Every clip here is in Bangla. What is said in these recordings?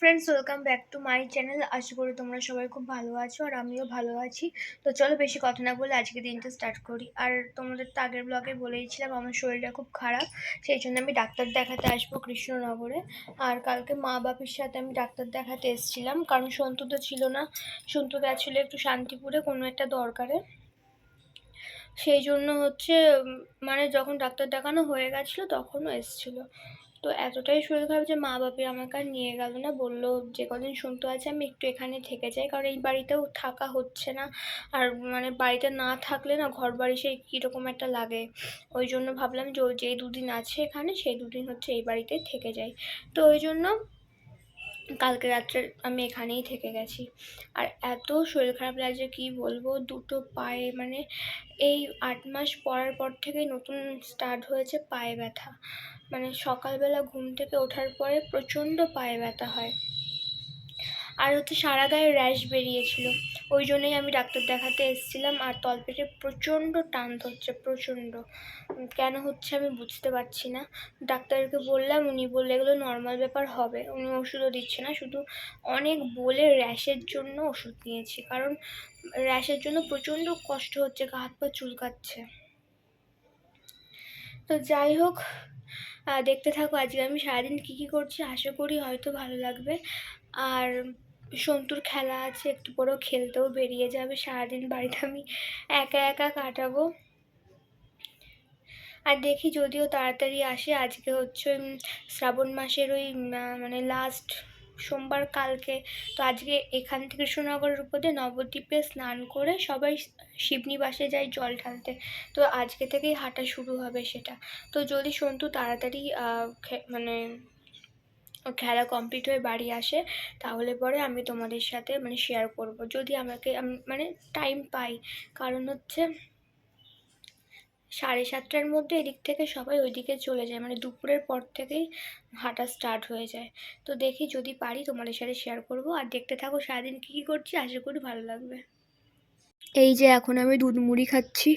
Friends welcome back to my channel আশা করি তোমরা সবাই খুব ভালো আছো আর আমিও ভালো আছি। তো চলো বেশি কথা না বলে আজকে দিনটা স্টার্ট করি। আর তোমাদের তো আগের ব্লগে বলেইছিলাম, আমার শরীরটা খুব খারাপ, সেই জন্য আমি ডাক্তার দেখাতে আসব কৃষ্ণনগরে। আর কালকে মা বাপির সাথে আমি ডাক্তার দেখাতে এসেছিলাম, কারণ সন্তু তো ছিল না। সন্তু গেছিল একটু শান্তিপুরে, কোনো একটা দরকারে। সেই জন্য হচ্ছে মানে যখন ডাক্তার দেখানো হয়ে গেছিল তখনও এসেছিল। তো এতটাই শরীর খারাপ যে মা বাপি আমাকে আর নিয়ে গেল না, বলল যে কদিন শুনতে আছে আমি একটু এখানে থেকে যাই, কারণ এই বাড়িতেও থাকা হচ্ছে না। আর মানে বাড়িতে না থাকলে না ঘর বাড়ি সেই কীরকম একটা লাগে। ওই জন্য ভাবলাম যে যেই দুদিন আছে এখানে, সেই দুদিন হচ্ছে এই বাড়িতে থেকে যাই। তো ওই জন্য কালকে রাত্রে আমি এখানেই থেকে গেছি। আর এত শরীর খারাপ লাগছে, কি বলব? দুটো পায়ে মানে এই আট মাস পড়ার পর থেকেই নতুন স্টার্ট হয়েছে পায়ে ব্যথা। মানে সকালবেলা ঘুম থেকে ওঠার পরে প্রচণ্ড পায়ে ব্যথা হয়। আর হচ্ছে সারা গায়ে র্যাশ বেরিয়েছিল। ওই জন্যই আমি ডাক্তার দেখাতে এসেছিলাম আর তলপেটে প্রচণ্ড টান ধরছে, প্রচণ্ড। কেন হচ্ছে আমি বুঝতে পারছি না। ডাক্তারকে বললাম, উনি বললে এগুলো নর্মাল ব্যাপার হবে, উনি ওষুধও দিচ্ছে না, শুধু অনেক বলে র্যাশের জন্য ওষুধ নিয়েছি, কারণ র্যাশের জন্য প্রচণ্ড কষ্ট হচ্ছে, গা হাত পা চুলকাচ্ছে। তো যাই হোক দেখতে থাকো, আজকে আমি সারাদিন কী কী করছি, আশা করি হয়তো ভালো লাগবে। আর সন্তুর খেলা আছে, একটু পরেও খেলতেও বেরিয়ে যাবে। সারাদিন বাড়িতে আমি একা একা কাটাবো। আর দেখি যদিও তাড়াতাড়ি আসে, আজকে হচ্ছে শ্রাবণ মাসের ওই মানে লাস্ট সোমবার কালকে। তো আজকে এখান থেকে কৃষ্ণনগরের উপর দিয়ে নবদ্বীপে স্নান করে সবাই শিবনিবাসে যায় জল ঢালতে। তো আজকে থেকেই হাঁটা শুরু হবে সেটা। তো যদি সন্তু তাড়াতাড়ি মানে খেলা কমপ্লিট হয়ে বাড়ি আসে, তাহলে পরে আমি তোমাদের সাথে মানে শেয়ার করব। যদি আমাকে মানে টাইম পাই, কারণ হচ্ছে সাড়ে সাতটার মধ্যে এদিক থেকে সবাই ওইদিকে চলে যায় মানে দুপুরের পর থেকেই হাঁটা স্টার্ট হয়ে যায়। তো দেখি যদি পারি তোমাদের সাথে শেয়ার করব। আর দেখতে থাকো সারাদিন কী কী করছি, আশা করি ভালো লাগবে। এই যে এখন আমি দুধ মুড়ি খাচ্ছি।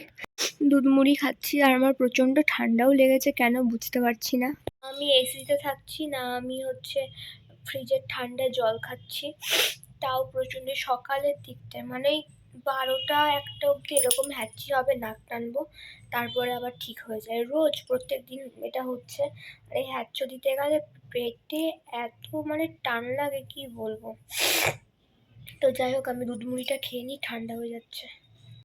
দুধ মুড়ি খাচ্ছি আর আমার প্রচণ্ড ঠান্ডাও লেগেছে, কেন বুঝতে পারছি না। আমি এসিতে থাকছি না, আমি হচ্ছে ফ্রিজের ঠান্ডা জল খাচ্ছি। তাও প্রচণ্ড সকালের দিকটায় মানে বারোটা একটা অবধি এরকম হ্যাচি হবে, নাক টানবো, তারপরে আবার ঠিক হয়ে যায়। রোজ প্রত্যেক দিন এটা হচ্ছে, আর এই হ্যাচো দিতে গেলে পেটে এত মানে টান লাগে, কি বলব? তো যাই হোক, আমি দুধ মুড়িটা খেয়ে নিই, ঠান্ডা হয়ে যাচ্ছে।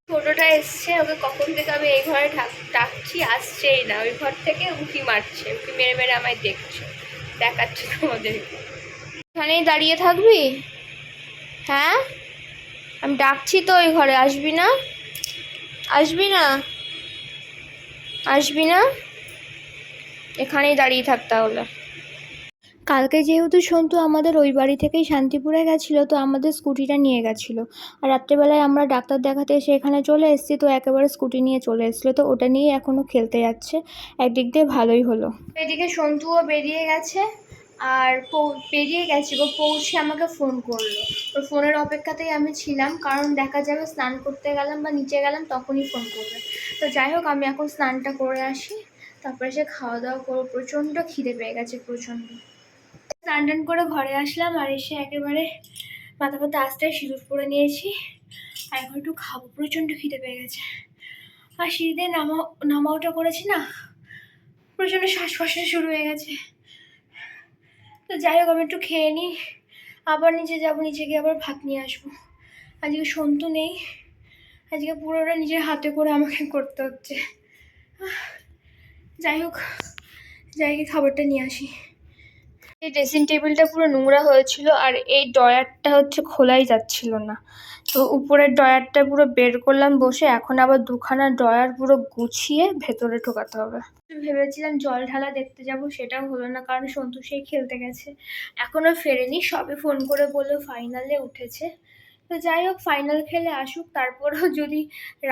ছোটোটা এসছে, ওকে কখন থেকে আমি এই ঘরে ডাকছি, আসছেই না। ওই ঘর থেকে উঁকি মারছে, উঁকি মেরে মেরে আমায় দেখছে, দেখাচ্ছে তোমাদেরকে এখানেই দাঁড়িয়ে থাকবি? হ্যাঁ? আমি ডাকছি তো ওই ঘরে, আসবি না? আসবি না? আসবি না? এখানেই দাঁড়িয়ে থাক তাহলে। কালকে যেহেতু সন্তু আমাদের ওই বাড়ি থেকেই শান্তিপুরে গেছিল, তো আমাদের স্কুটিটা নিয়ে গেছিল। আর রাত্রেবেলায় আমরা ডাক্তার দেখাতে এসে এখানে চলে এসেছি, তো একেবারে স্কুটি নিয়ে চলে এসেছিল, তো ওটা নিয়ে এখনও খেলতে যাচ্ছে। একদিক দিয়ে ভালোই হলো। এদিকে সন্তুও বেরিয়ে গেছে, আর পৌ- বেরিয়ে গেছে গো, পৌঁছে আমাকে ফোন করল। ওর ফোনের অপেক্ষাতেই আমি ছিলাম, কারণ দেখা যাবে স্নান করতে গেলাম বা নিচে গেলাম তখনই ফোন করবে। তো যাই হোক, আমি এখন স্নানটা করে আসি, তারপরে সে খাওয়া দাওয়া করব প্রচণ্ড খিদে পেয়ে গেছে, প্রচণ্ড। স্নান টান করে ঘরে আসলাম আর এসে একেবারে মাথা ফাথা আসতে সিঁদুর পরে নিয়েছি। আর এখন একটু খাব, প্রচণ্ড খিদে পেয়ে গেছে। আর সিঁড়িতে নামা নামা ওঠা করেছি না, প্রচণ্ড শ্বাস শ্বাসকষ্ট শুরু হয়ে গেছে। তো যাই হোক, আমি একটু খেয়ে নিই, আবার নিচে যাব, নিচে গিয়ে আবার ভাত নিয়ে আসব। আজকে সন্তু নেই, আজকে পুরোটা নিজের হাতে করে আমাকে করতে হচ্ছে। যাই হোক, যাই গিয়ে খাবারটা নিয়ে আসি। এই ড্রেসিং টেবিলটা পুরো নোংরা হয়েছিল আর এই ড্রয়ারটা হচ্ছে খোলাই যাচ্ছিল না। তো উপরের ড্রয়ারটা পুরো বের করলাম বসে, এখন আবার দুখানা ড্রয়ার পুরো গুছিয়ে ভেতরে ঢোকাতে হবে। ভেবেছিলাম জল ঢালা দেখতে যাব, সেটাও হলো না কারণ সন্তু সেই খেলতে গেছে। এখনও ফেরেনি, সবে ফোন করে বলল ফাইনালে উঠেছে। তো যাই হোক ফাইনাল খেলে আসুক, তারপরেও যদি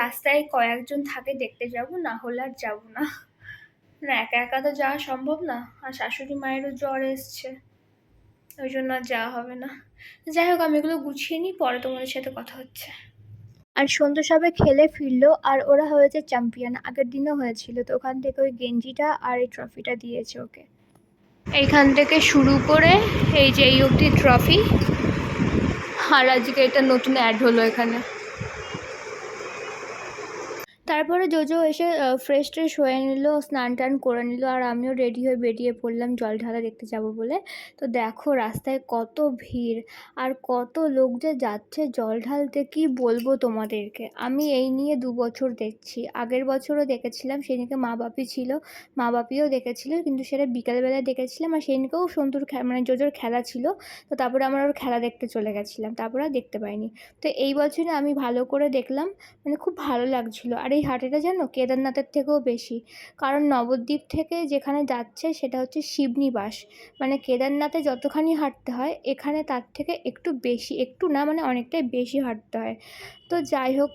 রাস্তায় কয়েকজন থাকে দেখতে যাব, না হলে আর যাব না। না একা একা তো যাওয়া সম্ভব না। আর শাশুড়ি মায়েরও জ্বর এসছে। ওই জন্য আর যাওয়া হবে না। যাই হোক আমি এগুলো গুছিয়ে নিই পরে তোমাদের সাথে কথা হচ্ছে। আর সন্ধ্যে সবে খেলে ফিরলো আর ওরা হয়েছে চ্যাম্পিয়ন। আগের দিনও হয়েছিল তো ওখান থেকে ওই গেঞ্জিটা আর এই ট্রফিটা দিয়েছে ওকে। এইখান থেকে শুরু করে এই যে এই অবধি ট্রফি আর আজকে এটা নতুন অ্যাড হলো এখানে। তারপরে জোজো এসে ফ্রেশ ট্রেশ হয়ে নিল, স্নান টান করে নিল, আর আমিও রেডি হয়ে বেরিয়ে পড়লাম জল ঢালা দেখতে যাব বলে। তো দেখো রাস্তায় কত ভিড়, আর কত লোক যে যাচ্ছে জল ঢালতে, কি বলব তোমাদেরকে? আমি এই নিয়ে দু বছর দেখছি। আগের বছরও দেখেছিলাম, সেদিনকে মা বাপি ছিল। মা বাপিও দেখেছিল, কিন্তু সেটা বিকালবেলায় দেখেছিলাম, আর সেদিনকেও সন্তুর খে- মানে জোজোর খেলা ছিল। তো তারপরে আমরা ওর খেলা দেখতে চলে গেছিলাম, তারপরে দেখতে পাইনি। তো এই বছরে আমি ভালো করে দেখলাম মানে খুব ভালো লাগছিল। আর এই হাটেটা যেন কেদারনাথের থেকেও বেশি। কারণ নবদ্বীপ থেকে যেখানে যাচ্ছে সেটা হচ্ছে শিবনিবাস মানে কেদারনাথে যতখানি হাঁটতে হয়, এখানে তার থেকে একটু বেশি, একটু না মানে অনেকটাই বেশি হাঁটতে হয়। তো যাই হোক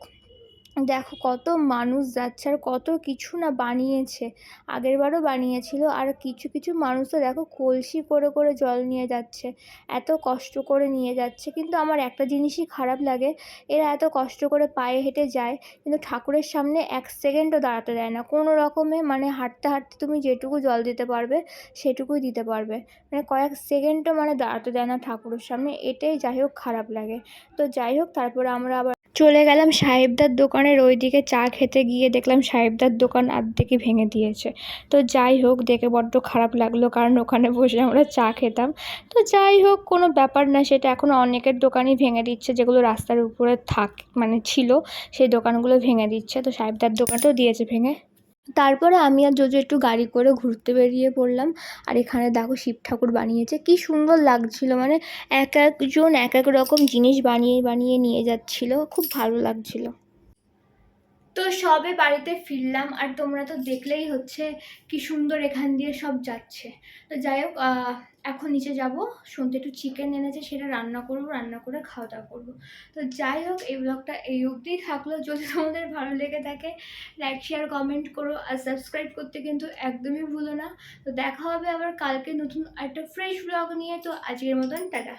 দেখো কত মানুষ যাচ্ছে আর কত কিছু না বানিয়েছে। আগেরবারও বানিয়েছিল আর কিছু কিছু মানুষ তো দেখো কলসি করে করে জল নিয়ে যাচ্ছে, এত কষ্ট করে নিয়ে যাচ্ছে। কিন্তু আমার একটা জিনিসই খারাপ লাগে, এরা এত কষ্ট করে পায়ে হেঁটে যায় কিন্তু ঠাকুরের সামনে এক সেকেন্ডও দাঁড়াতে দেয় না। কোনো রকমে মানে হাঁটতে হাঁটতে তুমি যেটুকু জল দিতে পারবে সেটুকুই দিতে পারবে। মানে কয়েক সেকেন্ডও মানে দাঁড়াতে দেয় না ঠাকুরের সামনে, এটাই যাই হোক খারাপ লাগে। তো যাই হোক তারপরে আমরা আবার চলে গেলাম সাহেবদার দোকানের ওইদিকে চা খেতে গিয়ে দেখলাম সাহেবদার দোকান আর্ধেকই ভেঙে দিয়েছে। তো যাই হোক, দেখে বড্ড খারাপ লাগল কারণ ওখানে বসে আমরা চা খেতাম। তো যাই হোক, কোনো ব্যাপার না, সেটা এখন অনেকের দোকানই ভেঙে দিচ্ছে, যেগুলো রাস্তার উপরে থাক মানে ছিল, সেই দোকানগুলো ভেঙে দিচ্ছে। তো সাহেবদার দোকানটাও দিয়েছে ভেঙে। তারপরে আমি আর জোজো একটু গাড়ি করে ঘুরতে বেরিয়ে পড়লাম। আর এখানে দেখো শিব ঠাকুর বানিয়েছে। কি সুন্দর লাগছিল মানে এক একজন এক এক রকম জিনিস বানিয়ে বানিয়ে নিয়ে যাচ্ছিল। খুব ভালো লাগছিল। তো সবে বাড়িতে ফিরলাম, আর তোমরা তো দেখলেই হচ্ছে কি সুন্দর এখান দিয়ে সব যাচ্ছে। তো যাই হোক এখন নিচে যাব, শুনতে একটু চিকেন এনেছে, সেটা রান্না করব, রান্না করে খাওয়া দাওয়া করব। তো যাই হোক, এই ব্লগটা এই অবধি থাকল। যদি তোমাদের ভালো লেগে থাকে লাইক শেয়ার কমেন্ট করো। আর সাবস্ক্রাইব করতে কিন্তু একদমই ভুলো না। তো দেখা হবে আবার কালকে নতুন একটা ফ্রেশ ব্লগ নিয়ে। তো আজকের মতন, টাটা।